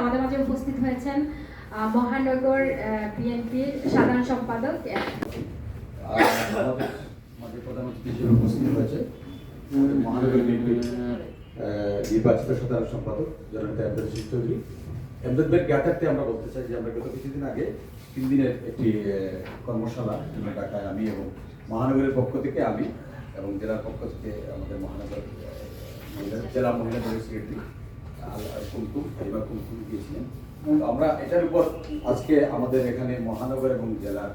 আমাদের মাঝে উপস্থিত হয়েছেন মহানগর বিএনপির সাধারণ সম্পাদক নির্বাচিত সাধারণ সম্পাদক চৌধুরী। জ্ঞাতার্থে আমরা বলতে চাই যে আমরা গত কিছুদিন আগে, তিন দিনের একটি কর্মশালা ঢাকায় আমি এবং মহানগরের পক্ষ থেকে আমি এবং জেলার পক্ষ থেকে আমাদের মহানগর জেলা মহিলা সেক্রেটারি কুমকুম হারিমা কুমকুম গিয়েছিলেন তো আমরা এটার উপর আজকে আমাদের এখানে মহানগর এবং জেলার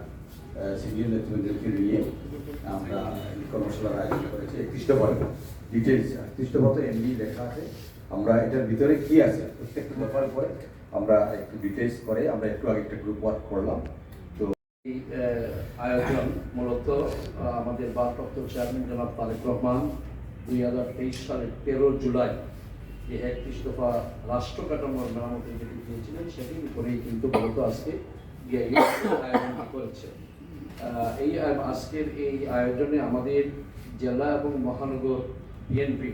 সিনিয়র নেতৃবৃন্দকে নিয়ে আমরা কর্মশালার আয়োজন করেছি দফার ডিটেলস তো এমনি লেখা আছে আমরা এটার ভিতরে কি আছে প্রত্যেকটা দফার পরে আমরা একটু ডিটেলস করে আমরা একটু আগে একটা গ্রুপ ওয়ার্ক করলাম। তো এই আয়োজন মূলত আমাদের ভারপ্রাপ্ত চেয়ারম্যান জনাব তারেক রহমান, দুই হাজার তেইশ সালের তেরো জুলাই। যে একত্রিশ দফা রাষ্ট্র কাঠামোর মেরামতের যেটি দিয়েছিলেন সেটির উপরেই কিন্তু মূলত আজকে করেছে। এই আজকের এই আয়োজনে আমাদের জেলা এবং মহানগর বিএনপি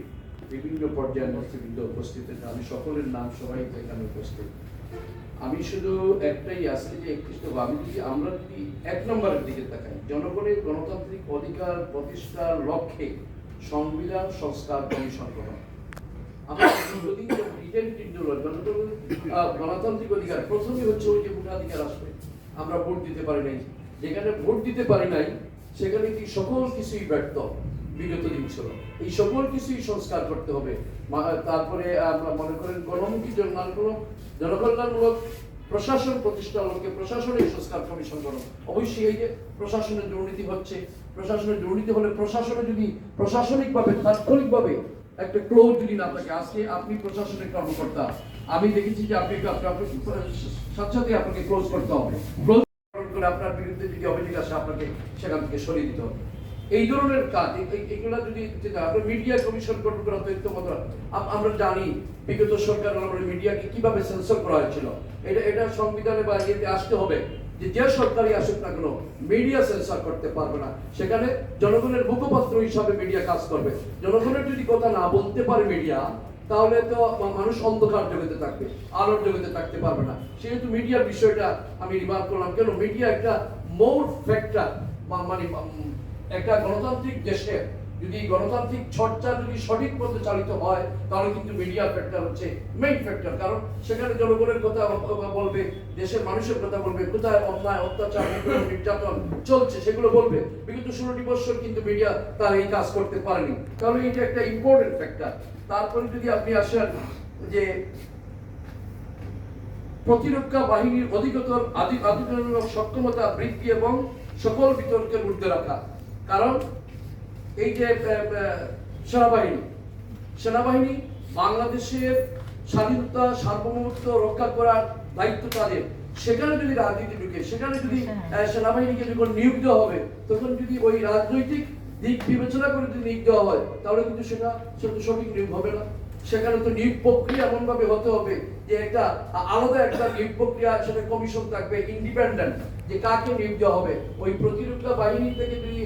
বিভিন্ন পর্যায়ের নেতৃবৃন্দ উপস্থিত আমি সকলের নাম সবাই এখানে উপস্থিত। আমি শুধু একটাই আজকে যে একত্রিশ আমি যদি আমরা যদি এক নম্বরের দিকে তাকাই, জনগণের গণতান্ত্রিক অধিকার প্রতিষ্ঠার লক্ষ্যে সংবিধান সংস্কার কমিশন গঠন। গণতান্ত্রিক অধিকার হচ্ছে ওই যে ভোটাধিকার আসবে। আমরা ভোট দিতে পারি নাই। যেখানে ভোট দিতে পারি নাই, সেখানে কি সকল কিছুই ব্যর্থ বিগত দিন ছিল। এই সকল কিছুই সংস্কার করতে হবে। তারপরে আমরা মনে করেন গণমুখী জনগণ জনকল্যাণমূলক প্রশাসন প্রতিষ্ঠার লক্ষ্যে প্রশাসনের সংস্কার কমিশন গঠন অবশ্যই এই যে প্রশাসনের দুর্নীতি হচ্ছে, প্রশাসনের দুর্নীতি হলে প্রশাসনে যদি প্রশাসনিকভাবে, তাৎক্ষণিকভাবে একটা ক্লোজ যদি না থাকে আজকে আপনি প্রশাসনের কর্মকর্তা। আমি দেখেছি যে আপনি সাথে সাথে আপনাকে ক্লোজ করতে হবে। ক্লোজ করে আপনার বিরুদ্ধে যদি অভিযোগ আসে, আপনাকে সেখান থেকে সরিয়ে দিতে হবে। এই ধরনের কাজ এগুলা যদি আমরা মিডিয়া কমিশন গঠন করা মতো আমরা জানি বিগত সরকার আমলে মিডিয়াকে কীভাবে সেন্সর করা হয়েছিল। এটা এটা সংবিধানে বা ইয়েতে আসতে হবে যে যে সরকারই আসুক না কেন মিডিয়া সেন্সর করতে পারবে না। সেখানে জনগণের মুখপাত্র হিসাবে মিডিয়া কাজ করবে। জনগণের যদি কথা না বলতে পারে মিডিয়া তাহলে তো মানুষ অন্ধকার জগতে থাকবে, আলোর জগতে থাকতে পারবে না। সেহেতু মিডিয়ার বিষয়টা আমি রিমার্ক করলাম, কেন মিডিয়া একটা মোর ফ্যাক্টর মানে একটা গণতান্ত্রিক দেশে যদি গণতান্ত্রিক চর্চা যদি সঠিক পথে চালিত হয়, তাহলে কিন্তু মিডিয়া ফ্যাক্টর হচ্ছে মেইন ফ্যাক্টর কারণ সেখানে জনগণের কথা বলবে, দেশের মানুষের কথা বলবে, কোথায় অন্যায়, অত্যাচার নির্যাতন চলছে সেগুলো বলবে। বিগত ষোলোটি বছর কিন্তু মিডিয়া তার এই কাজ করতে পারেনি। তাহলে এটা একটা ইম্পর্টেন্ট ফ্যাক্টর তারপরে যদি আপনি আসেন যে প্রতিরক্ষা বাহিনীর অধিকতর আধিকারিক সক্ষমতা, বৃদ্ধি এবং সকল বিতর্কের ঊর্ধ্বে রাখা। কারণ এই যে সেনাবাহিনী সেনাবাহিনী বাংলাদেশের স্বাধীনতা সার্বভৌমত্ব রক্ষা করার দায়িত্ব তাদের। সেখানে যদি রাজনীতি ঢুকে সেখানে যদি সেনাবাহিনীকে যখন নিয়োগ দেওয়া হবে তখন যদি ওই রাজনৈতিক দিক বিবেচনা করে যদি নিয়োগ দেওয়া হয় তাহলে কিন্তু সেটা সঠিক নিয়োগ হবে না। সেখানে তো নিয়োগ প্রক্রিয়া এমন ভাবে হতে হবে যে একটা আলাদা একটা নিয়োগ প্রক্রিয়া সেটা কমিশন থাকবে ইন্ডিপেন্ডেন্ট যে কাকে নিয়োগ দেওয়া হবে ওই প্রতিরক্ষা বাহিনী থেকে যদি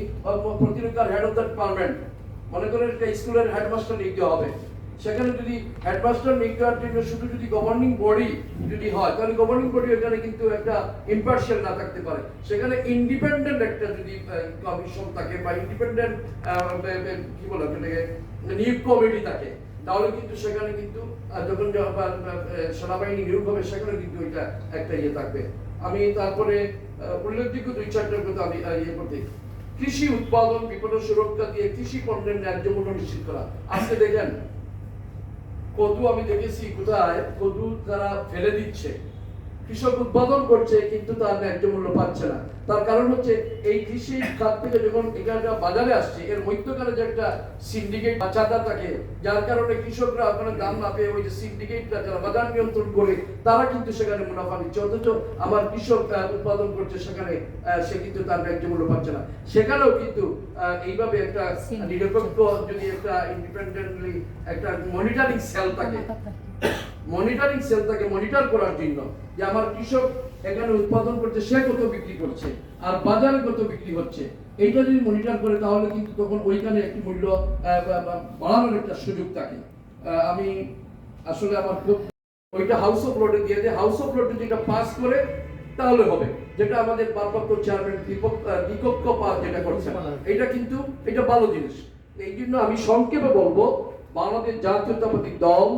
প্রতিরক্ষার হেড অফ দ্য ডিপার্টমেন্ট মনে করেন একটা স্কুলের হেডমাস্টার নিয়োগ দেওয়া হবে। সেখানে যদি হেডমাস্টার নিয়োগ দেওয়ার জন্য শুধু যদি গভর্নিং বডি যদি হয়, তাহলে গভর্নিং বডি এখানে কিন্তু একটা ইম্পার্শিয়াল না থাকতে পারে। সেখানে ইন্ডিপেন্ডেন্ট একটা যদি কমিশন থাকে বা ইন্ডিপেন্ডেন্ট কি বলে ওটাকে নিয়োগ কমিটি থাকে, তাহলে কিন্তু সেখানে কিন্তু যখন সেনাবাহিনী নিয়োগ হবে, সেখানে কিন্তু এটা একটা ইয়ে থাকবে। আমি তারপরে উল্লেখযোগ্য দুই চারটার কথা আমি ইয়ে করতে কৃষি উৎপাদন, বিপণন, সুরক্ষা দিয়ে কৃষি পণ্যের ন্যায্য মূল্য নিশ্চিত করা। আজকে দেখেন, কদু আমি দেখেছি কোথায়? কদু তারা ফেলে দিচ্ছে। কৃষক উৎপাদন করছে কিন্তু তার ন্যায্য মূল্য পাচ্ছে না। তার কারণ হচ্ছে এই কৃষি খাত থেকে যখন এটা বাজারে আসছে এর মধ্যকালে যে একটা সিন্ডিকেট বা চাঁদা থাকে যার কারণে কৃষকরা ওখানে দাম না পেয়ে ওই যে সিন্ডিকেটটা যারা বাজার নিয়ন্ত্রণ করে তারা কিন্তু সেখানে মুনাফা নিচ্ছে। অথচ আমার কৃষক উৎপাদন করছে সেখানে সে কিন্তু তার ন্যায্য মূল্য পাচ্ছে না। সেখানেও কিন্তু এইভাবে একটা নিরপেক্ষ যদি একটা ইন্ডিপেন্ডেন্টলি একটা মনিটরিং সেল থাকে। মনিটরিং সেল তাকে মনিটর করার জন্য যে আমার কৃষক এখানে উৎপাদন করছে সে কত বিক্রি করছে আর বাজারে কত বিক্রি হচ্ছে। এইটা যদি মনিটর করে তাহলে কিন্তু তখন ওইখানে একটি মূল্য বাড়ানোর একটা সুযোগ থাকে। আমি আসলে আমার খুব ওইটা হাউস অফ লর্ডে দিয়ে দেয় হাউস অফ লর্ডে যেটা পাস করে তাহলে হবে। যেটা আমাদের ভারপ্রাপ্ত চেয়ারম্যান দীপক আহ, দীপক পাল যেটা করছে। এটা কিন্তু এটা ভালো জিনিস। এই জন্য আমি সংক্ষেপে বলব বাংলাদেশ জাতীয়তাবাদী দল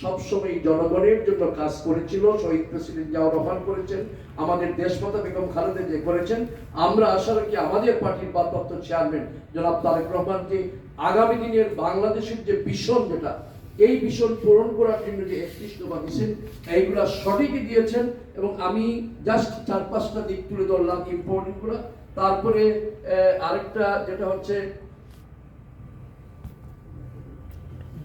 সবসময় জনগণের জন্য কাজ করেছিল, শহীদ প্রেসিডেন্ট জিয়াউর রহমান করেছেন, আমাদের দেশমাতা বেগম খালেদা যে করেছেন। আমরা আশা রাখি আমাদের পার্টির ভারপ্রাপ্ত চেয়ারম্যান জনাব তারেক রহমানকে আগামী দিনের বাংলাদেশের যে ভীষণ যেটা, এই ভীষণ পূরণ করার জন্য যে একত্রিশ দফা দিয়েছেন, এইগুলা সঠিকই দিয়েছেন এবং আমি জাস্ট চার পাঁচটা দিক তুলে ধরলাম ইম্পর্টেন্টগুলো তারপরে আরেকটা যেটা হচ্ছে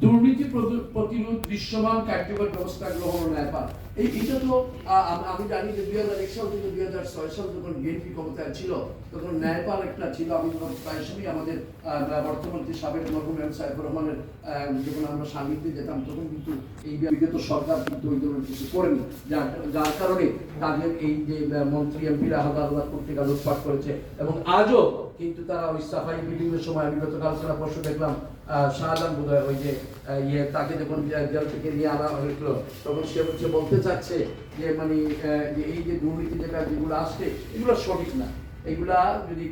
দুর্নীতি প্রতি- প্রতিরোধ দৃশ্যমান কার্যকর ব্যবস্থা গ্রহণ নেপাল এই তো আমি জানি যে দুই হাজার এক সাল থেকে দুই হাজার ছয় সাল যখন বিএনপি ক্ষমতায় ছিল তখন ন্যায়পাল একটা ছিল আমি প্রায় আমাদের আহ, বর্তমন্ত্রী সাবেক মরহুম এম রহমানের যখন আমরা যেতাম তখন কিন্তু এই বিগত সরকার কিন্তু ওই ধরনের কিছু করেনি। যার কারণে তাদের এই যে মন্ত্রী এমপিরা হাজার হাজার কোটি লুটপাট করেছে। এবং আজও কিন্তু তারা ওই সাফাই বিভিন্ন সময় আমি গতকাল সারা পরশু দেখলাম শাহজাহান বোধহয় ওই যে ইয়ে তাকে যখন জেল থেকে নিয়ে আনা হয়েছিল তখন সে হচ্ছে বলতে চাচ্ছে যে মানে এই যে দুর্নীতি যেটা যেগুলো আসছে, এগুলো সঠিক না। এগুলা যদি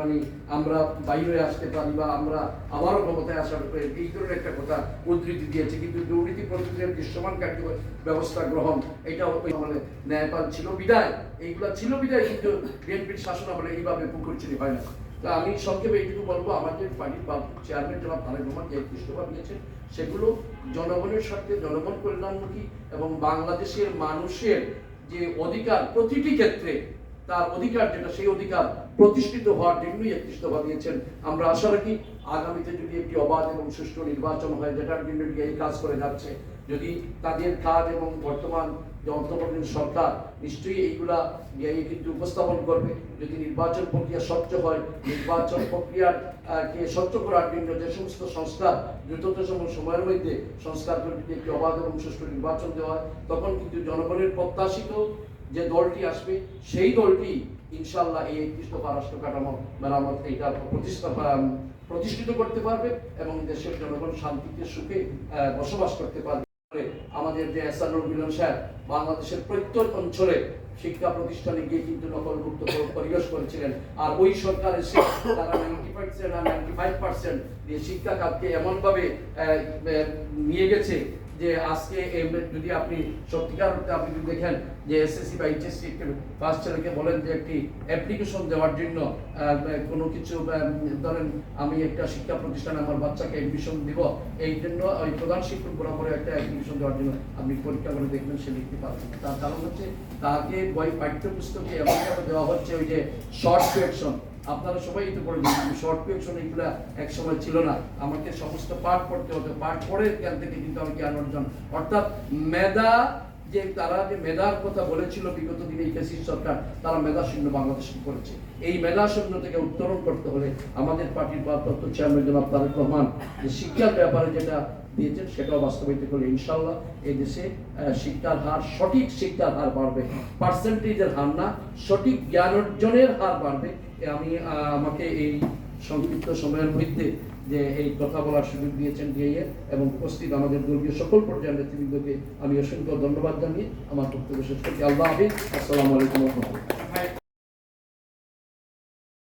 মানে আমরা বাইরে আসতে পারি বা আমরা আবারও ক্ষমতায় আসার পরে এই ধরনের একটা কথা উদ্ধৃতি দিয়েছে। কিন্তু দুর্নীতি প্রতিরোধের দৃশ্যমান কার্যকর ব্যবস্থা গ্রহণ, এটা ওই আমলে ন্যায়পাল ছিল বিদায়। এইগুলা ছিল বিদায়, কিন্তু বিএনপির শাসন আমলে এইভাবে পুকুর চুরি হয় না। তা আমি সংক্ষেপে এইটুকু বলব আমাদের পার্টির চেয়ারম্যান জনাব তারেক রহমান যে একত্রিশটা দিয়েছেন, সেগুলো জনগণের স্বার্থে, জনগণ কল্যাণমুখী এবং বাংলাদেশের মানুষের যে অধিকার প্রতিটি ক্ষেত্রে, তার অধিকার যেটা, সেই অধিকার প্রতিষ্ঠিত হওয়ার জন্যই একত্রিশ দফা দিয়েছেন। আমরা আশা রাখি আগামীতে যদি একটি অবাধ এবং সুষ্ঠু নির্বাচন হয়, যেটার জন্য এই কাজ করে যাচ্ছে, যদি তাদের কাজ এবং বর্তমান যে অন্তর্বর্তীকালীন সরকার নিশ্চয়ই এইগুলা কিন্তু উপস্থাপন করবে। যদি নির্বাচন প্রক্রিয়া স্বচ্ছ হয়, নির্বাচন প্রক্রিয়ার কে স্বচ্ছ করার জন্য যে সমস্ত সংস্কার দ্রুততম সময়ের মধ্যে একটি অবাধ এবং সুষ্ঠু নির্বাচন দেওয়া হয়, তখন কিন্তু জনগণের প্রত্যাশিত যে দলটি আসবে, সেই দলটি ইনশাল্লাহ এই একত্রিশ দফা রাষ্ট্র কাঠামো মেরামত এইটা প্রতিষ্ঠা প্রতিষ্ঠিত করতে পারবে এবং দেশের জনগণ শান্তিতে সুখে বসবাস করতে পারবে। আমাদের যে মিলন সাহেব বাংলাদেশের প্রত্যেক অঞ্চলে শিক্ষা প্রতিষ্ঠানে গিয়ে কিন্তু নকল মুক্ত পরিবেশ করেছিলেন। আর ওই সরকারের তারা নাইনটি পার্সেন্ট আর নাইনটি ফাইভ পার্সেন্ট শিক্ষা খাতকে এমনভাবে নিয়ে গেছে যে আজকে যদি আপনি সত্যিকার অর্থে আপনি যদি দেখেন যে এসএসসি বা এইচএসসি ফার্স্ট ছেলেকে বলেন যে একটি অ্যাপ্লিকেশন দেওয়ার জন্য কোনো কিছু ধরেন আমি একটা শিক্ষা প্রতিষ্ঠানে আমার বাচ্চাকে এডমিশন দিব, এই জন্য ওই প্রধান শিক্ষক বরাবর একটা অ্যাপ্লিকেশন দেওয়ার জন্য আপনি পরীক্ষা করে দেখবেন সে লিখতে পারবেন তার কারণ হচ্ছে তাকে বই পাঠ্যপুস্তকে এমনভাবে দেওয়া হচ্ছে ওই যে শর্ট কোয়েকশন আপনারা সবাই তো পড়ে কিন্তু শর্ট কোয়েকশন এগুলা এক সময় ছিল না। আমাকে সমস্ত পাঠ পড়তে হতো পাঠ পড়ে জ্ঞান থেকে কিন্তু আমি জ্ঞান অর্জন। অর্থাৎ মেধা, যে তারা যে মেধার কথা বলেছিল বিগত দিনে এই ফ্যাসিস্ট সরকার, তারা মেধা শূন্য বাংলাদেশ করেছে। এই মেধা শূন্য থেকে উত্তরণ করতে হলে আমাদের পার্টির ভারপ্রাপ্ত চেয়ারম্যান জনাব তারেক রহমান যে শিক্ষার ব্যাপারে যেটা দিয়েছেন, সেটাও বাস্তবায়িত করলে ইনশাল্লাহ এই দেশে শিক্ষার হার, সঠিক শিক্ষার হার বাড়বে। পার্সেন্টেজের হার না, সঠিক জ্ঞান অর্জনের হার বাড়বে। আমি আমাকে এই সংক্ষিপ্ত সময়ের মধ্যে যে এই কথা বলার সুযোগ দিয়েছেন ডিআইএ এবং উপস্থিত আমাদের দলীয় সকল পর্যায়ের নেতৃবৃন্দকে আমি অসংখ্য ধন্যবাদ জানিয়ে আমার বক্তব্য শেষ করছি। আল্লাহ হাফিজ। আসসালামু আলাইকুম রহমতুল্লাহ।